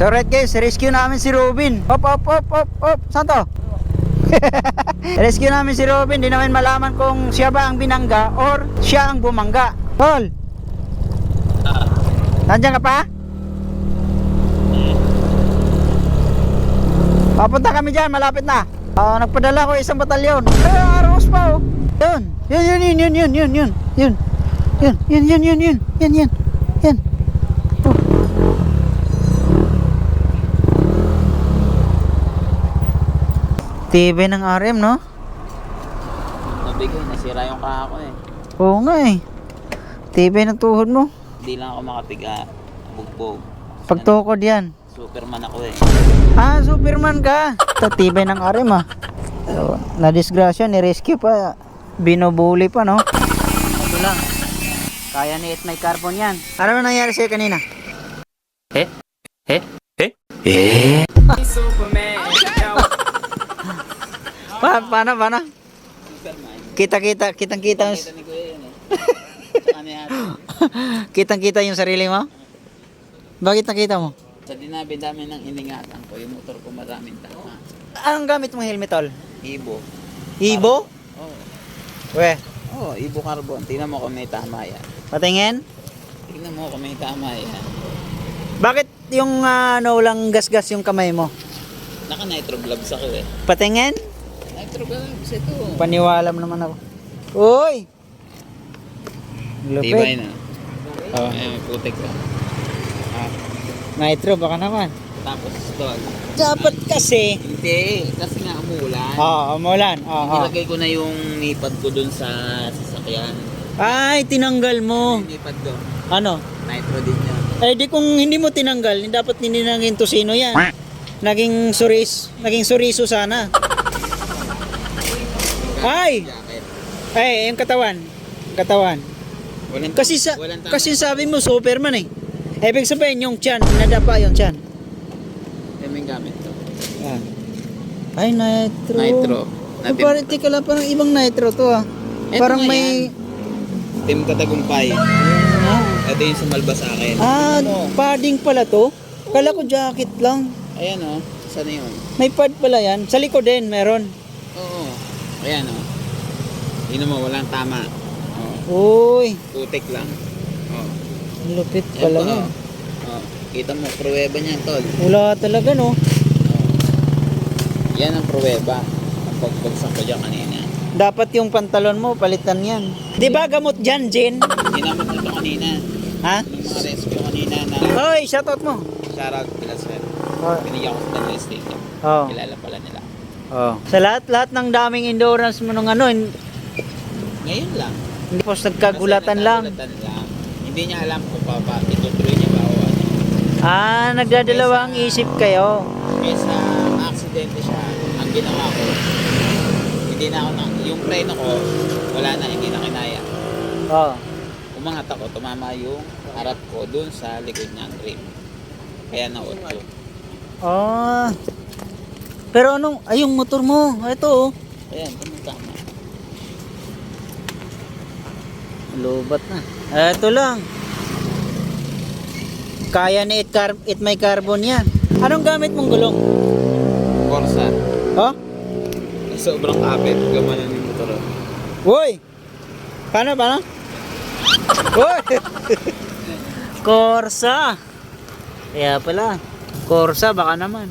So right guys, rescue namin si Robin. Hop, hop, hop, hop, hop. Saan to? rescue namin si Robin. Di namin malaman kung siya ba ang binangga or siya ang bumangga. Tol! Nandiyan ka pa? Papunta kami dyan, malapit na. Ah, nagpadala ko isang batalyon. Eh, aros pa oh. Yun. Yun, yun, yun, yun, yun, yun, yun. Yun. Yun, yun, yun, yun, yun. Yan, yan. Yan. Oh. TV ng RM, no? Nabigay, nasira yung kaha ko eh. Oo nga eh. TV ng tuhod mo. Hindi lang ako makapiga. Bugbog. Pagtukod yan. Superman ako eh. Ah, Superman ka. Ito, tibay ng RM ah. So, na-disgrasya, ni-rescue pa. Binubuli pa, no? Ito lang. Kaya ni It May Carbon yan. Ano na nangyari sa'yo kanina? Eh? Eh? Eh? Pa paano, paano? Kita-kita, kitang-kita, eh. Yata. kitang-kita yung sarili mo? Bakit nakita mo? Sa dinabi-dami ng iningatan ko, yung motor ko maraming tama. Anong gamit mong helmet, tol? Ibo. Ibo? Oo. We, Oh. Ibo carbon. Tingnan mo kung may tama yan. patingin. Tingnan mo kung may tama yan. Bakit yung ah, ano, walang gas-gas yung kamay mo? Naka nitro gloves ako eh. Patingin? Nitro gloves ito. Paniwala mo naman ako. Uy! Tibay Lupit. na. Oh. Ayun, may putik ka. Ah. Nitro, baka naman. Tapos dog. Dapat kasi. Hindi, kasi nga umulan. Oo, umulan. Oo. Nilagay ko na yung nipad ko dun sa sasakyan. Ay, tinanggal mo. Yung nipad doon. Ano? Nitro din yun. Eh di kung hindi mo tinanggal, dapat hindi naging tosino yan. Naging suris, naging suriso sana. Ay! Ay, yung katawan. Katawan. Walang Kasi sa walang kasi sabi mo Superman eh. Ibig sabihin yung chan, nadapa yung chan. Yung gamit to. Yan. Ay, nitro. Nitro. Oh, parang, teka lang, parang ibang nitro to ah. Eto parang may... Team Katagumpay. Ah, Ito yung sumalba sa akin. ah, Ano? padding pala to. Kala ko jacket lang. Ayan. Oh. Sana yun? May pad pala yan. Sa likod din, meron. Ayan o. Oh. Yun mo, walang tama. Oh. Uy, Putik lang. Oh. lupit pala yan. Oh. Kita mo, pruweba niyan, tol. Wala talaga no. Oh. Yan ang pruweba. Ang pagbagsak ko dyan kanina. Dapat yung pantalon mo, palitan yan. Di ba gamot dyan, Jen? Ginamit ko ito kanina. Ha? Yung mga rescue kanina na Hoy, shoutout mo. shoutout kila sir. Oh. Binigyan ko sa Daniel Stadium. Oh. Kilala pala nila. Oh. Sa lahat-lahat ng daming endurance mo nung ano, hin- Ngayon lang. hindi po nagkagulatan lang. lang. Hindi niya alam kung papa, itutuloy niya ba o ano. Ah, nagdadalawang isip kayo. Kesa aksidente siya, ang ginawa ko, hindi na ako na, yung preno ko, wala na, hindi na kinaya. Oh. Umangat ako, tumama yung harap ko dun sa likod niyang rim. Kaya naot ko. Oh. Pero anong, ay yung motor mo, ito oh. Ayan, tumutama. Lubat na. Ito lang. Kaya ni it, car it may carbon yan. Anong gamit mong gulong? Corsa. Oh? Sobrang kapit, gamanan yung motor. Woy! Paano, paano? Woy! Corsa! Kaya pala. Corsa, baka naman.